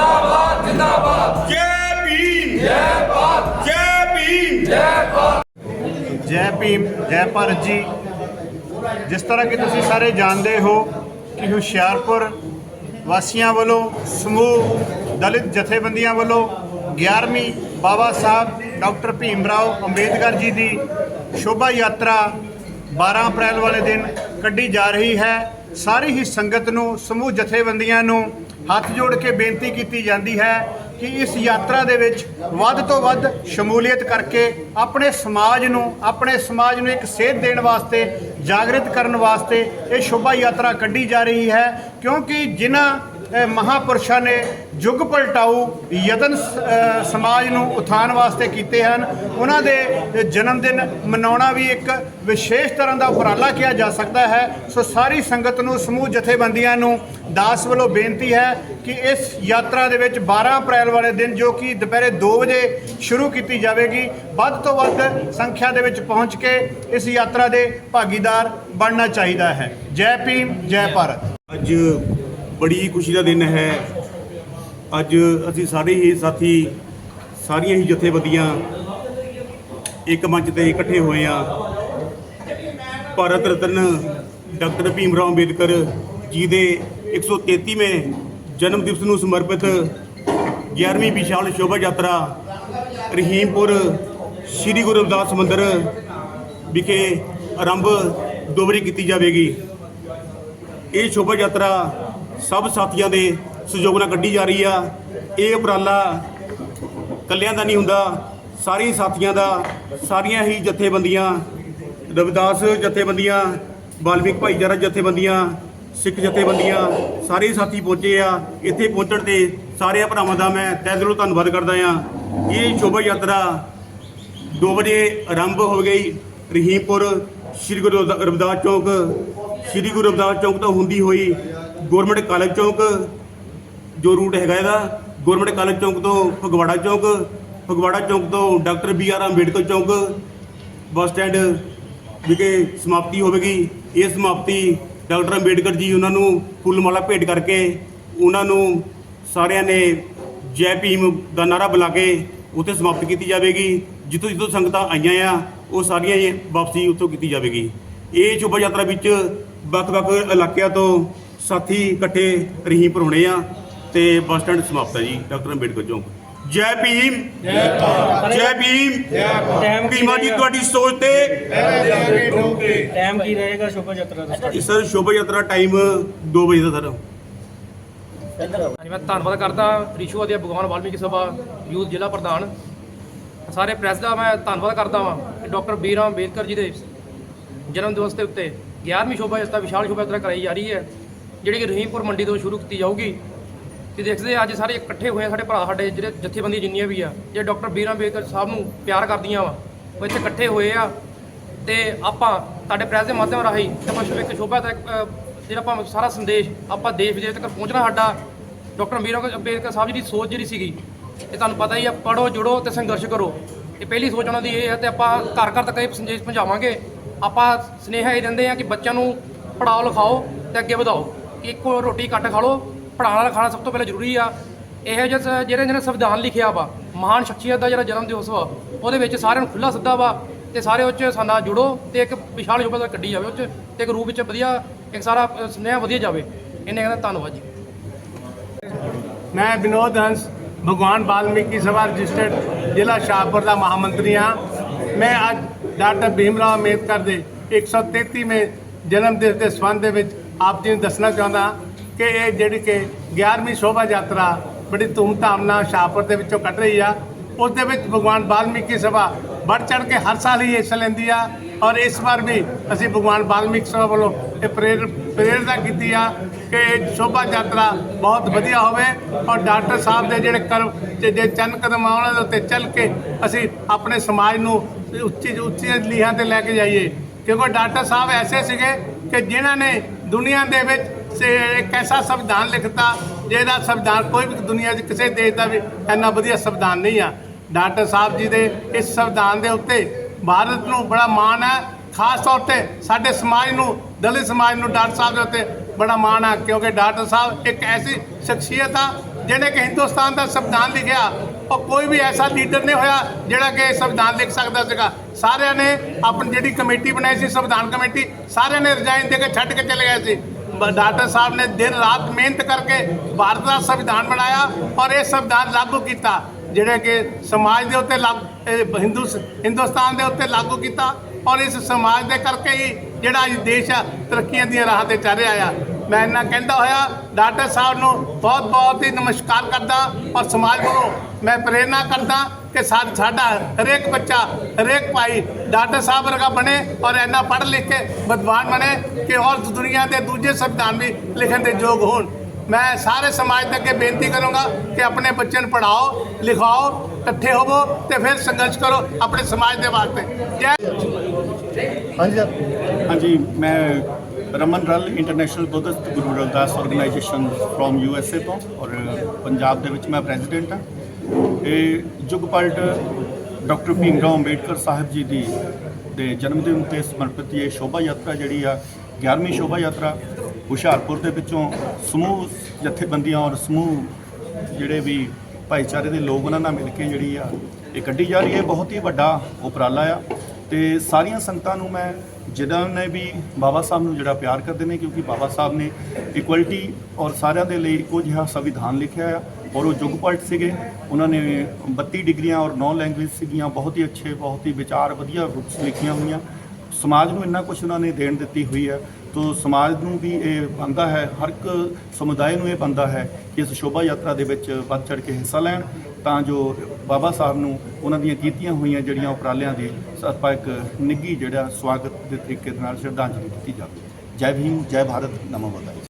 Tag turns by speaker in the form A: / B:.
A: ਜਿੰਦਾਬਾਦ ਜਿੰਦਾਬਾਦ।
B: ਜੈ ਭੀਮ। ਜੈ ਭਾਰਤ। ਜੈ ਭੀਮ।
C: ਜੈ ਭੀਮ ਜੈ ਭਾਰਤ ਜੀ। ਜਿਸ ਤਰ੍ਹਾਂ ਕਿ ਤੁਸੀਂ ਸਾਰੇ ਜਾਣਦੇ ਹੋ ਕਿ ਹੁਸ਼ਿਆਰਪੁਰ ਵਾਸੀਆਂ ਵੱਲੋਂ ਸਮੂਹ ਦਲਿਤ ਜਥੇਬੰਦੀਆਂ ਵੱਲੋਂ 11ਵੀਂ ਬਾਬਾ ਸਾਹਿਬ ਡਾਕਟਰ ਭੀਮ ਰਾਓ ਅੰਬੇਦਕਰ ਜੀ ਦੀ ਸ਼ੋਭਾ ਯਾਤਰਾ 12 ਅਪ੍ਰੈਲ ਵਾਲੇ ਦਿਨ ਕੱਢੀ ਜਾ ਰਹੀ ਹੈ। ਸਾਰੀ ਹੀ ਸੰਗਤ ਨੂੰ ਸਮੂਹ ਜਥੇਬੰਦੀਆਂ ਨੂੰ ਹੱਥ ਜੋੜ ਕੇ ਬੇਨਤੀ ਕੀਤੀ ਜਾਂਦੀ ਹੈ ਕਿ ਇਸ ਯਾਤਰਾ ਦੇ ਵਿੱਚ ਵੱਧ ਤੋਂ ਵੱਧ ਸ਼ਮੂਲੀਅਤ ਕਰਕੇ ਆਪਣੇ ਸਮਾਜ ਨੂੰ, ਆਪਣੇ ਸਮਾਜ ਨੂੰ ਇੱਕ ਸੇਧ ਦੇਣ ਵਾਸਤੇ, ਜਾਗਰਿਤ ਕਰਨ ਵਾਸਤੇ ਇਹ ਸ਼ੋਭਾ ਯਾਤਰਾ ਕੱਢੀ ਜਾ ਰਹੀ ਹੈ। ਕਿਉਂਕਿ ਜਿਨ੍ਹਾਂ ਮਹਾਪੁਰਸ਼ਾਂ ਨੇ ਯੁੱਗ ਪਲਟਾਊ ਯਤਨ ਸਮਾਜ ਨੂੰ ਉਥਾਨ ਵਾਸਤੇ ਕੀਤੇ ਹਨ। ਉਹਨਾਂ ਦੇ ਜਨਮ ਦਿਨ ਮਨਾਉਣਾ ਵੀ ਇੱਕ ਵਿਸ਼ੇਸ਼ ਤਰ੍ਹਾਂ ਦਾ ਉਪਰਾਲਾ ਕਿਹਾ ਜਾ ਸਕਦਾ ਹੈ। ਸੋ ਸਾਰੀ ਸੰਗਤ ਨੂੰ, ਸਮੂਹ ਜਥੇਬੰਦੀਆਂ ਨੂੰ ਦਾਸ ਵੱਲੋਂ ਬੇਨਤੀ ਹੈ ਕਿ ਇਸ ਯਾਤਰਾ ਦੇ ਵਿੱਚ 12 ਅਪ੍ਰੈਲ ਵਾਲੇ ਦਿਨ, ਜੋ ਕਿ ਦੁਪਹਿਰੇ 2 ਵਜੇ ਸ਼ੁਰੂ ਕੀਤੀ ਜਾਵੇਗੀ, ਵੱਧ ਤੋਂ ਵੱਧ ਸੰਖਿਆ ਦੇ ਵਿੱਚ ਪਹੁੰਚ ਕੇ ਇਸ ਯਾਤਰਾ ਦੇ ਭਾਗੀਦਾਰ ਬਣਨਾ ਚਾਹੀਦਾ ਹੈ। ਜੈ ਭੀਮ, ਜੈ ਭਾਰਤ।
B: ਅੱਜ ਬੜੀ ਖੁਸ਼ੀ ਦਾ ਦਿਨ ਹੈ। ਅੱਜ ਅਸੀਂ ਸਾਰੇ ਹੀ ਸਾਥੀ, ਸਾਰੀਆਂ ਹੀ ਜਥੇਬੰਦੀਆਂ ਇੱਕ ਮੰਚ ਤੇ ਇਕੱਠੇ ਹੋਏ ਆ ਭਾਰਤ ਰਤਨ ਡਾਕਟਰ ਭੀਮ ਰਾਓ ਅੰਬੇਦਕਰ ਜੀ ਦੇ 133ਵੇਂ ਜਨਮ ਦਿਵਸ ਨੂੰ ਸਮਰਪਿਤ 11ਵੀਂ ਵਿਸ਼ਾਲ ਸ਼ੋਭਾ ਯਾਤਰਾ ਰਹੀਮਪੁਰ ਸ੍ਰੀ ਗੁਰੂ ਰਵਿਦਾਸ ਮੰਦਿਰ ਵਿਖੇ ਆਰੰਭ ਦੋ ਵਾਰੀ ਕੀਤੀ ਜਾਵੇਗੀ। ਇਹ ਸ਼ੋਭਾ ਯਾਤਰਾ ਸਭ ਸਾਥੀਆਂ ਦੇ ਸਹਿਯੋਗ ਨਾਲ ਕੱਢੀ ਜਾ ਰਹੀ ਆ। ਇਹ ਉਪਰਾਲਾ ਕੱਲਿਆਂ ਦਾ ਨਹੀਂ ਹੁੰਦਾ ਸਾਰੇ ਸਾਥੀਆਂ ਦਾ, ਸਾਰੀਆਂ ਹੀ ਜਥੇਬੰਦੀਆਂ, ਰਵਿਦਾਸ ਜਥੇਬੰਦੀਆਂ ਬਾਲਮਿਕ ਭਾਈਚਾਰਾ ਜਥੇਬੰਦੀਆਂ, ਸਿੱਖ ਜਥੇਬੰਦੀਆਂ, ਸਾਰੇ ਸਾਥੀ ਪਹੁੰਚੇ ਆ। ਇੱਥੇ ਪਹੁੰਚਣ ਤੇ ਸਾਰੇ ਭਰਾਵਾਂ ਦਾ ਮੈਂ ਤਹਿ ਦਿਲੋਂ ਧੰਨਵਾਦ ਕਰਦਾ ਆ। ਇਹ ਸ਼ੋਭਾ ਯਾਤਰਾ 2 ਵਜੇ ਆਰੰਭ ਹੋ ਗਈ। ਰਹੀਮਪੁਰ ਸ੍ਰੀ ਗੁਰੂ ਰਵਿਦਾਸ ਚੌਕ, ਸ੍ਰੀ ਗੁਰੂ ਰਵਿਦਾਸ ਚੌਕ ਤੋਂ ਹੁੰਦੀ ਹੋਈ ਗਵਰਨਮੈਂਟ ਕਾਲਜ ਚੌਂਕ, ਜੋ ਰੂਟ ਹੈਗਾ ਇਹਦਾ, ਗਵਰਨਮੈਂਟ ਕਾਲਜ ਚੌਂਕ ਤੋਂ ਫਗਵਾੜਾ ਚੌਂਕ ਫਗਵਾੜਾ ਚੌਂਕ ਤੋਂ ਡਾਕਟਰ ਬੀ ਆਰ ਅੰਬੇਡਕਰ ਚੌਂਕ, ਬੱਸ ਸਟੈਂਡ ਵਿਖੇ ਸਮਾਪਤੀ ਹੋਵੇਗੀ। ਇਹ ਸਮਾਪਤੀ ਡਾਕਟਰ ਅੰਬੇਡਕਰ ਜੀ ਉਹਨਾਂ ਨੂੰ ਫੁੱਲ ਮਾਲਾ ਭੇਟ ਕਰਕੇ ਉਹਨਾਂ ਨੂੰ ਸਾਰਿਆਂ ਨੇ ਜੈ ਭੀਮ ਦਾ ਨਾਰਾ ਬੁਲਾ ਕੇ ਉੱਥੇ ਸਮਾਪਤ ਕੀਤੀ ਜਾਵੇਗੀ। ਜਿੱਥੋਂ ਜਿੱਥੋਂ ਸੰਗਤਾਂ ਆਈਆਂ ਆ, ਉਹ ਸਾਰੀਆਂ ਹੀ ਵਾਪਸੀ ਉੱਥੋਂ ਕੀਤੀ ਜਾਵੇਗੀ। ਇਹ ਸ਼ੋਭਾ ਯਾਤਰਾ ਵਿੱਚ ਵੱਖ-ਵੱਖ ਇਲਾਕਿਆਂ ਤੋਂ ਸਾਥੀ ਇਕੱਠੇ ਰਹੀਮਪੁਰ ਹੋਣੇ ਆ ਤੇ ਬੱਸ ਸਟੈਂਡ ਸਮਾਪਤ ਹੈ ਜੀ ਡਾਕਟਰ ਅੰਬੇਡਕਰ ਚੌਂਕ। ਜੈ ਭੀਮ। ਜੈ ਭਾਰਤ। ਜੈ ਭੀਮ।
D: ਟਾਈਮ ਕੀ
B: ਭੀਮਾ ਜੀ
D: ਰਹੇਗਾ?
B: ਤੁਹਾਡੀ ਸੋਚ ਤੇ
D: ਟਾਈਮ ਕੀ ਰਹੇਗਾ ਸ਼ੋਭਾ ਯਾਤਰਾ ਦਾ?
B: ਸਰ ਸ਼ੋਭਾ ਯਾਤਰਾ ਟਾਈਮ 2 ਵਜੇ ਦਾ ਸਰ।
E: ਹਾਂਜੀ ਮੈਂ ਧੰਨਵਾਦ ਕਰਦਾ ਰਿਸ਼ੂਆ ਦੇ ਭਗਵਾਨ ਵਾਲਮੀਕੀ ਸਭਾ ਯੂਥ ਜ਼ਿਲ੍ਹਾ ਪ੍ਰਧਾਨ। ਸਾਰੇ ਪ੍ਰੈਸ ਦਾ ਮੈਂ ਧੰਨਵਾਦ ਕਰਦਾ ਵਾਂ ਕਿ ਡਾਕਟਰ ਬੀ ਰਾਮ ਅੰਬੇਦਕਰ ਜੀ ਦੇ ਜਨਮ ਦਿਵਸ ਦੇ ਉੱਤੇ 11ਵੀਂ ਸ਼ੋਭਾ ਯਾਤਰਾ ਵਿਸ਼ਾਲ ਸ਼ੋਭਾ ਯਾਤਰਾ ਕਰਾਈ ਜਾ ਰਹੀ ਹੈ। ਜਿਹੜੀ ਕਿ ਰਹੀਮਪੁਰ ਮੰਡੀ ਤੋਂ ਸ਼ੁਰੂ ਕੀਤੀ ਜਾਊਗੀ। ਤੇ ਦੇਖਦੇ ਆ ਅੱਜ ਸਾਰੇ ਇਕੱਠੇ ਹੋਏ ਆ, ਸਾਡੇ ਭਰਾ, ਸਾਡੇ ਜਿਹੜੇ ਜਥੇਬੰਦੀ ਜਿੰਨੀਆਂ ਵੀ ਆ, ਜੇ ਡਾਕਟਰ ਬੀ ਰਾਮ ਅੰਬੇਦਕਰ ਸਾਹਿਬ ਨੂੰ ਪਿਆਰ ਕਰਦੀਆਂ ਵਾ, ਉਹ ਇੱਥੇ ਇਕੱਠੇ ਹੋਏ ਆ। ਤੇ ਆਪਾਂ ਤੁਹਾਡੇ ਪ੍ਰੈਸ ਦੇ ਮਾਧਿਅਮ ਰਾਹੀਂ ਤੇ ਆਪਾਂ ਇੱਕ ਸ਼ੋਭਾ ਤੱਕ ਜਿਹੜਾ ਆਪਾਂ ਸਾਰਾ ਸੰਦੇਸ਼ ਆਪਾਂ ਦੇਸ਼ ਵਿਦੇਸ਼ ਤੱਕ ਪਹੁੰਚਣਾ ਸਾਡਾ, ਡਾਕਟਰ ਬੀਰੋ ਅੰਬੇਦਕਰ ਸਾਹਿਬ ਜੀ ਦੀ ਸੋਚ ਜਿਹੜੀ ਸੀਗੀ, ਇਹ ਤੁਹਾਨੂੰ ਪਤਾ ਹੀ ਆ ਪੜੋ ਜੁੜੋ ਤੇ ਸੰਘਰਸ਼ ਕਰੋ। ਇਹ ਪਹਿਲੀ ਸੋਚ ਉਹਨਾਂ ਦੀ ਇਹ ਹੈ ਤੇ ਆਪਾਂ ਘਰ ਘਰ ਤੱਕ ਇਹ ਸੰਦੇਸ਼ ਪਹੁੰਚਾਵਾਂਗੇ। ਆਪਾਂ ਸਨੇਹਾ ਇਹ ਦਿੰਦੇ ਆ ਕਿ ਬੱਚਿਆਂ ਨੂੰ ਪੜਾਓ ਲਿਖਾਓ ਤੇ ਅੱਗੇ ਵਧਾਓ। ਇੱਕੋ ਰੋਟੀ ਘੱਟ ਖਾ ਲਓ। ਪੜਾਉਣ ਵਾਲਾ ਖਾਣਾ ਸਭ ਤੋਂ ਪਹਿਲਾਂ ਜ਼ਰੂਰੀ ਆ। ਇਹੋ ਜਿਹੇ ਸ- ਜਿਹੜੇ ਨੇ ਸੰਵਿਧਾਨ ਲਿਖਿਆ ਵਾ, ਮਹਾਨ ਸ਼ਖਸੀਅਤ ਦਾ ਜਿਹੜਾ ਜਨਮ ਦਿਵਸ ਵਾ, ਉਹਦੇ ਵਿੱਚ ਸਾਰਿਆਂ ਨੂੰ ਖੁੱਲਾ ਸੱਦਾ ਵਾ ਤੇ ਸਾਰੇ ਉਹ 'ਚ ਸਾਡਾ ਜੁੜੋ ਤੇ ਇੱਕ ਵਿਸ਼ਾਲ ਯੋਗਤਾ ਕੱਢੀ ਜਾਵੇ, ਉਹ 'ਚ ਤੇ ਇੱਕ ਰੂਪ ਵਿੱਚ ਵਧੀਆ, ਇੱਕ ਸਾਰਾ ਸੁਨੇਹਾ ਵਧੀਆ ਜਾਵੇ। ਇਹਨੇ ਕਹਿੰਦਾ ਧੰਨਵਾਦ ਜੀ।
F: ਮੈਂ ਵਿਨੋਦ ਹੰਸ, ਭਗਵਾਨ ਵਾਲਮੀਕੀ ਸਭਾ ਰਜਿਸਟਰਡ ਜ਼ਿਲ੍ਹਾ ਸ਼ਾਹਪੁਰ ਦਾ ਮਹਾਮੰਤਰੀ ਹਾਂ। ਮੈਂ ਅੱਜ ਡਾਕਟਰ ਭੀਮ ਰਾਓ ਅੰਬੇਦਕਰ ਦੇ 133ਵੇਂ ਜਨਮ ਦਿਨ ਦੇ ਸੰਬੰਧ ਦੇ ਵਿੱਚ ਆਪ ਜੀ ਨੂੰ ਦੱਸਣਾ ਚਾਹੁੰਦਾ ਕਿ ਇਹ ਜਿਹੜੀ ਕਿ 11ਵੀਂ ਸ਼ੋਭਾ ਯਾਤਰਾ ਬੜੀ ਧੂਮਧਾਮ ਨਾਲ ਸ਼ਾਹਪੁਰ ਦੇ ਵਿੱਚੋਂ ਕੱਢ ਰਹੀ ਆ ਉਸ ਦੇ ਵਿੱਚ ਭਗਵਾਨ ਵਾਲਮੀਕੀ ਸਭਾ ਵੱਧ ਚੜ ਕੇ ਹਰ ਸਾਲ ਹੀ ਹਿੱਸਾ ਲੈਂਦੀ ਆ ਔਰ ਇਸ ਵਾਰ ਵੀ ਅਸੀਂ ਭਗਵਾਨ ਵਾਲਮੀਕੀ ਸਭਾ ਵੱਲੋਂ ਇਹ ਪ੍ਰੇਰ ਪ੍ਰੇਰਨਾ ਕੀਤੀ ਆ ਕਿ ਇਹ ਸ਼ੋਭਾ ਯਾਤਰਾ ਬਹੁਤ ਵਧੀਆ ਹੋਵੇ ਔਰ ਡਾਕਟਰ ਸਾਹਿਬ ਦੇ ਜਿਹੜੇ ਕਰਮ ਜੇ ਚੰਨ ਕਦਮ ਆ ਉਹਨਾਂ ਦੇ ਉੱਤੇ ਚੱਲ ਕੇ ਅਸੀਂ ਆਪਣੇ ਸਮਾਜ ਨੂੰ ਉੱਚੀ, ਉੱਚੀਆਂ ਲੀਹਾਂ ਤੇ ਲੈ ਕੇ ਜਾਈਏ, ਕਿਉਂਕਿ ਡਾਕਟਰ ਸਾਹਿਬ ਐਸੇ ਸੀਗੇ ਕਿ ਜਿਨ੍ਹਾਂ ਨੇ ਦੁਨੀਆ ਦੇ ਵਿੱਚ ਇੱਕ ਐਸਾ ਸੰਵਿਧਾਨ ਲਿਖਤਾ ਜਿਹਦਾ ਸੰਵਿਧਾਨ ਕੋਈ ਵੀ ਦੁਨੀਆ 'ਚ ਕਿਸੇ ਦੇਸ਼ ਦਾ ਵੀ ਇੰਨਾ ਵਧੀਆ ਸੰਵਿਧਾਨ ਨਹੀਂ ਆ। ਡਾਕਟਰ ਸਾਹਿਬ ਜੀ ਦੇ ਇਸ ਸੰਵਿਧਾਨ ਦੇ ਉੱਤੇ ਭਾਰਤ ਨੂੰ ਬੜਾ ਮਾਣ ਹੈ। ਖਾਸ ਤੌਰ ਤੇ ਸਾਡੇ ਸਮਾਜ ਨੂੰ, ਦਲਿਤ ਸਮਾਜ ਨੂੰ ਡਾਕਟਰ ਸਾਹਿਬ ਦੇ ਉੱਤੇ ਬੜਾ ਮਾਣ ਆ ਕਿਉਂਕਿ ਡਾਕਟਰ ਸਾਹਿਬ ਇੱਕ ਐਸੀ ਸ਼ਖਸੀਅਤ ਆ ਜਿਹਨੇ ਕਿ ਹਿੰਦੁਸਤਾਨ ਦਾ ਸੰਵਿਧਾਨ ਲਿਖਿਆ, ਉਹ ਕੋਈ ਵੀ ਐਸਾ ਲੀਡਰ ਨਹੀਂ ਹੋਇਆ ਜਿਹੜਾ ਕਿ ਸੰਵਿਧਾਨ ਲਿਖ ਸਕਦਾ ਸੀਗਾ। ਸਾਰਿਆਂ ਨੇ ਆਪਣੀ ਜਿਹੜੀ ਕਮੇਟੀ ਬਣਾਈ ਸੀ, ਸੰਵਿਧਾਨ ਕਮੇਟੀ, ਸਾਰਿਆਂ ਨੇ ਰਿਜ਼ਾਈਨ ਦੇ ਕੇ ਛੱਡ ਕੇ ਚਲੇ ਗਏ ਸੀ। ਬ- ਡਾਕਟਰ ਸਾਹਿਬ ਨੇ ਦਿਨ ਰਾਤ ਮਿਹਨਤ ਕਰਕੇ ਭਾਰਤ ਦਾ ਸੰਵਿਧਾਨ ਬਣਾਇਆ ਔਰ ਇਹ ਸੰਵਿਧਾਨ ਲਾਗੂ ਕੀਤਾ, ਜਿਹੜੇ ਕਿ ਸਮਾਜ ਦੇ ਉੱਤੇ ਲਾਗ- ਇਹ ਹਿੰਦੂ ਹਿੰਦੁਸਤਾਨ ਦੇ ਉੱਤੇ ਲਾਗੂ ਕੀਤਾ ਔਰ ਇਸ ਸਮਾਜ ਦੇ ਕਰਕੇ ਹੀ ਜਿਹੜਾ ਅੱਜ ਦੇਸ਼ ਆ, ਤਰੱਕੀਆਂ ਦੀਆਂ ਰਾਹਾਂ ਤੇ ਚੱਲ ਰਿਹਾ ਆ। ਮੈਂ ਇਹਨਾਂ ਕਹਿੰਦਾ ਹੋਇਆ ਡਾਕਟਰ ਸਾਹਿਬ ਨੂੰ ਬਹੁਤ ਬਹੁਤ ਹੀ ਨਮਸਕਾਰ ਕਰਦਾ ਔਰ ਸਮਾਜ ਵੱਲੋਂ ਮੈਂ ਪ੍ਰੇਰਨਾ ਕਰਦਾ ਕਿ ਸਾਡਾ ਹਰੇਕ ਬੱਚਾ ਹਰੇਕ ਭਾਈ ਡਾਕਟਰ ਸਾਹਿਬ ਵਰਗਾ ਬਣੇ ਔਰ ਇੰਨਾ ਪੜ੍ਹ ਲਿਖ ਕੇ ਵਿਦਵਾਨ ਬਣੇ ਕਿ ਔਰ ਦੁਨੀਆ ਦੇ ਦੂਜੇ ਸੰਵਿਧਾਨ ਵੀ ਲਿਖਣ ਦੇ ਯੋਗ ਹੋਣ। ਮੈਂ ਸਾਰੇ ਸਮਾਜ ਦੇ ਅੱਗੇ ਬੇਨਤੀ ਕਰੂੰਗਾ ਕਿ ਆਪਣੇ ਬੱਚਿਆਂ ਨੂੰ ਪੜ੍ਹਾਓ ਲਿਖਾਓ ਇਕੱਠੇ ਹੋਵੋ ਤੇ ਫਿਰ ਸੰਘਰਸ਼ ਕਰੋ ਆਪਣੇ ਸਮਾਜ ਦੇ ਵਾਸਤੇ। ਜੈ
G: ਹਾਂਜੀ ਮੈਂ ਰਮਨ ਰਲ international Buddhist Guru Ravidas organisation from U S A ਤੋਂ ਔਰ ਪੰਜਾਬ ਦੇ ਵਿੱਚ ਮੈਂ ਪ੍ਰੈਜ਼ੀਡੈਂਟ ਹਾਂ। ਇਹ ਯੁੱਗ ਪਲਟ ਡਾਕਟਰ ਭੀਮ ਰਾਓ ਅੰਬੇਡਕਰ ਸਾਹਿਬ ਜੀ ਦੀ ਦੇ ਜਨਮ ਦਿਨ ਤੇ ਸਮਰਪਿਤ ਇਹ ਸ਼ੋਭਾ ਯਾਤਰਾ ਜਿਹੜੀ ਆ 11ਵੀਂ ਸ਼ੋਭਾ ਯਾਤਰਾ, ਹੁਸ਼ਿਆਰਪੁਰ ਦੇ ਵਿੱਚੋਂ ਸਮੂਹ ਜਥੇਬੰਦੀਆਂ ਔਰ ਸਮੂਹ ਜਿਹੜੇ ਵੀ ਭਾਈਚਾਰੇ ਦੇ ਲੋਕ ਉਹਨਾਂ ਨਾਲ ਮਿਲ ਕੇ ਜਿਹੜੀ ਆ, ਇਹ ਕੱਢੀ ਜਾ ਰਹੀ ਹੈ। ਬਹੁਤ ਹੀ ਵੱਡਾ ਉਪਰਾਲਾ ਆ। ਤੇ ਸਾਰੀਆਂ ਸੰਗਤਾਂ ਨੂੰ ਮੈਂ ਜਿਨ੍ਹਾਂ ਨੇ ਵੀ ਬਾਬਾ ਸਾਹਿਬ ਨੂੰ ਜਿਹੜਾ ਪਿਆਰ ਕਰਦੇ ਨੇ, ਕਿਉਂਕਿ ਬਾਬਾ ਸਾਹਿਬ ਨੇ ਇਕੁਐਲਿਟੀ ਔਰ ਸਾਰਿਆਂ ਦੇ ਲਈ ਇੱਕੋ ਜਿਹਾ ਸੰਵਿਧਾਨ ਲਿਖਿਆ ਆ ਔਰ ਉਹ ਯੁਗਪਲਟ ਸੀਗੇ। ਉਹਨਾਂ ਨੇ 32 ਡਿਗਰੀਆਂ ਔਰ 9 ਲੈਂਗੁਏਜ ਸੀਗੀਆਂ, ਬਹੁਤ ਹੀ ਅੱਛੇ, ਬਹੁਤ ਹੀ ਵਿਚਾਰ ਵਧੀਆ ਬੁੱਕਸ ਲਿਖੀਆਂ ਹੋਈਆਂ। ਸਮਾਜ ਨੂੰ ਇੰਨਾ ਕੁਝ ਉਹਨਾਂ ਨੇ ਦੇਣ ਦਿੱਤੀ ਹੋਈ ਹੈ। ਤੋ ਸਮਾਜ ਨੂੰ ਵੀ ਇਹ ਬਣਦਾ ਹੈ, ਹਰ ਇੱਕ ਸਮੁਦਾਇ ਨੂੰ ਇਹ ਬਣਦਾ ਹੈ ਕਿ ਇਸ ਸ਼ੋਭਾ ਯਾਤਰਾ ਦੇ ਵਿੱਚ ਵੱਧ ਚੜ ਕੇ ਹਿੱਸਾ ਲੈਣ। ਤਾਂ ਜੋ ਬਾਬਾ ਸਾਹਿਬ ਨੂੰ ਉਹਨਾਂ ਦੀਆਂ ਕੀਤੀਆਂ ਹੋਈਆਂ ਜਿਹੜੀਆਂ ਉਪਰਾਲਿਆਂ ਦੇ ਆਪਾਂ ਇੱਕ ਨਿੱਘੀ ਜਿਹੜਾ ਸਵਾਗਤ ਦੇ ਤਰੀਕੇ ਦੇ ਨਾਲ ਸ਼ਰਧਾਂਜਲੀ ਦਿੱਤੀ ਜਾਵੇ। ਜੈ ਭੀਮ, ਜੈ ਭਾਰਤ, ਨਮੋ ਬੁੱਧਾਏ